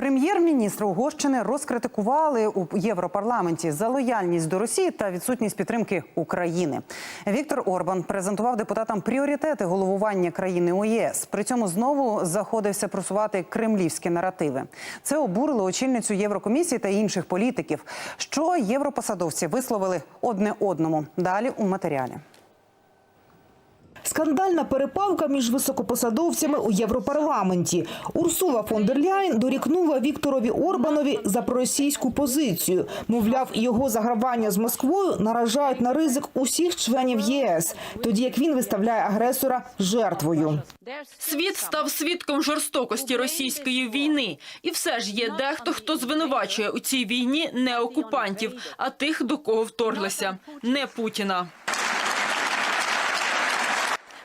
Прем'єр-міністр Угорщини розкритикували у Європарламенті за лояльність до Росії та відсутність підтримки України. Віктор Орбан презентував депутатам пріоритети головування країни у ЄС. При цьому знову заходився просувати кремлівські наративи. Це обурило очільницю Єврокомісії та інших політиків. Що європосадовці висловили одне одному. Далі у матеріалі. Скандальна перепалка між високопосадовцями у Європарламенті. Урсула фон дер Ляйн дорікнула Вікторові Орбанові за проросійську позицію. Мовляв, його загравання з Москвою наражають на ризик усіх членів ЄС, тоді як він виставляє агресора жертвою. Світ став свідком жорстокості російської війни, і все ж є дехто, хто звинувачує у цій війні не окупантів, а тих, до кого вторглися, не Путіна.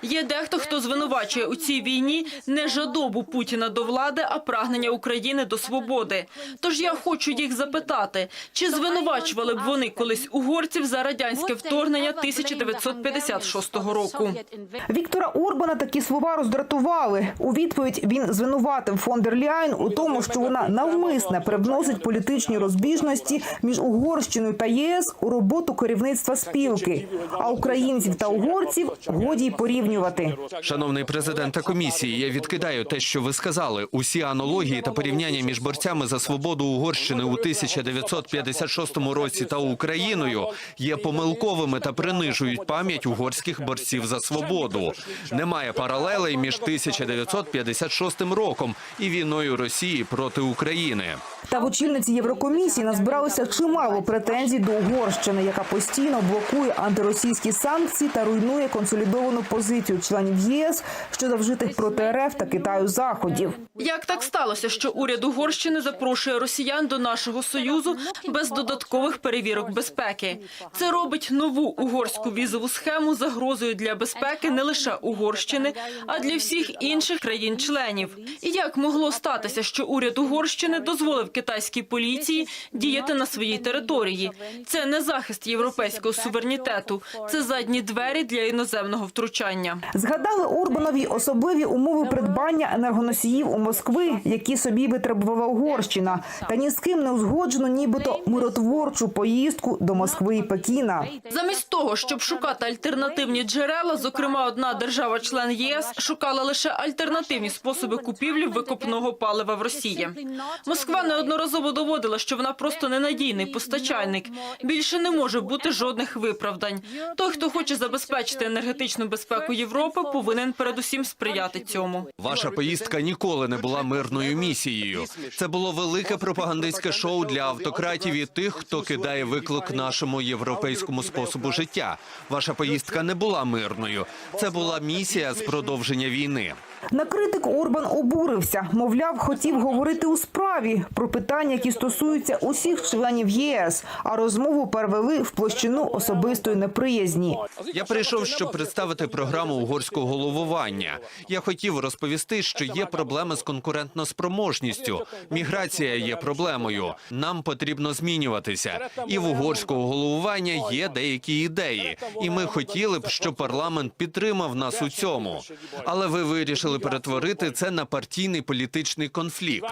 Є дехто, хто звинувачує у цій війні не жадобу Путіна до влади, а прагнення України до свободи. Тож я хочу їх запитати, чи звинувачували б вони колись угорців за радянське вторгнення 1956 року? Віктора Орбана такі слова роздратували. У відповідь він звинуватив фон дер Ляйн у тому, що вона навмисне привносить політичні розбіжності між Угорщиною та ЄС у роботу керівництва спілки. А українців та угорців годі й порівнювати. Шановний президент та комісії, я відкидаю те, що ви сказали. Усі аналогії та порівняння між борцями за свободу Угорщини у 1956 році та Україною є помилковими та принижують пам'ять угорських борців за свободу. Немає паралелей між 1956 роком і війною Росії проти України. Та в очільниці Єврокомісії назбиралося чимало претензій до Угорщини, яка постійно блокує антиросійські санкції та руйнує консолідовану позицію членів ЄС щодо вжитих проти РФ та Китаю заходів. Як так сталося, що уряд Угорщини запрошує росіян до нашого союзу без додаткових перевірок безпеки? Це робить нову угорську візову схему загрозою для безпеки не лише Угорщини, а для всіх інших країн-членів. І як могло статися, що уряд Угорщини дозволив китайській поліції діяти на своїй території? Це не захист європейського суверенітету, це задні двері для іноземного втручання. Згадали Орбанові особливі умови придбання енергоносіїв у Москви, які собі витребувала Угорщина, та ні з ким не узгоджено, нібито миротворчу поїздку до Москви і Пекіна. Замість того, щоб шукати альтернативні джерела, зокрема, одна держава-член ЄС шукала лише альтернативні способи купівлі викопного палива в Росії. Москва неодноразово доводила, що вона просто ненадійний постачальник. Більше не може бути жодних виправдань. Той, хто хоче забезпечити енергетичну безпеку Європи, повинен передусім сприяти цьому. Ваша поїздка ніколи не була мирною місією. Це було велике пропагандистське шоу для автократів і тих, хто кидає виклик нашому європейському способу життя. Ваша поїздка не була мирною. Це була місія з продовження війни. На критику Орбан обурився. Мовляв, хотів говорити у справі про питання, які стосуються усіх членів ЄС, а розмову перевели в площину особистої неприязні. Я прийшов, щоб представити програму угорського головування. Я хотів розповісти, що є проблеми з конкурентноспроможністю. Міграція є проблемою. Нам потрібно змінюватися. І в угорського головування є деякі ідеї. І ми хотіли б, щоб парламент підтримав нас у цьому. Але ви вирішили перетворити це на партійний політичний конфлікт.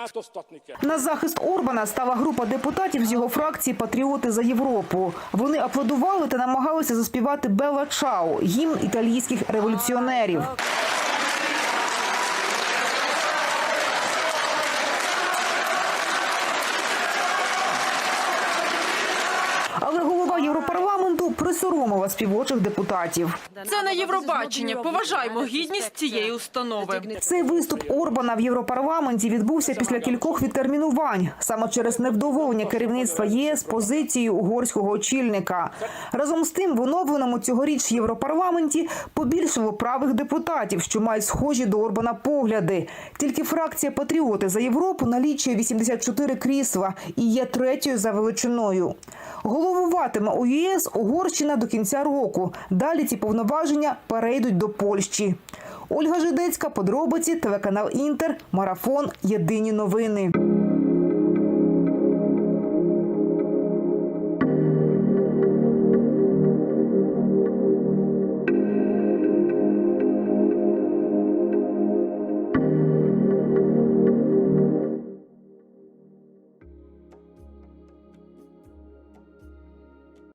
На захист Орбана стала група депутатів з його фракції Патріоти за Європу. Вони аплодували та намагалися заспівати Белла Чао, гімн італійських революціонерів. Але голова Присоромила співочих депутатів. Це не Євробачення. Поважаємо гідність цієї установи. Цей виступ Орбана в Європарламенті відбувся після кількох відтермінувань, саме через невдоволення керівництва ЄС позицією угорського очільника. Разом з тим, в оновленому цьогоріч Європарламенті побільшало правих депутатів, що мають схожі до Орбана погляди. Тільки фракція Патріоти за Європу налічує 84 крісла і є третьою за величиною. Головуватиме у ЄС Угорщина до кінця року. Далі ці повноваження перейдуть до Польщі. Ольга Жидецька, подробиці, телеканал Інтер, марафон. Єдині новини.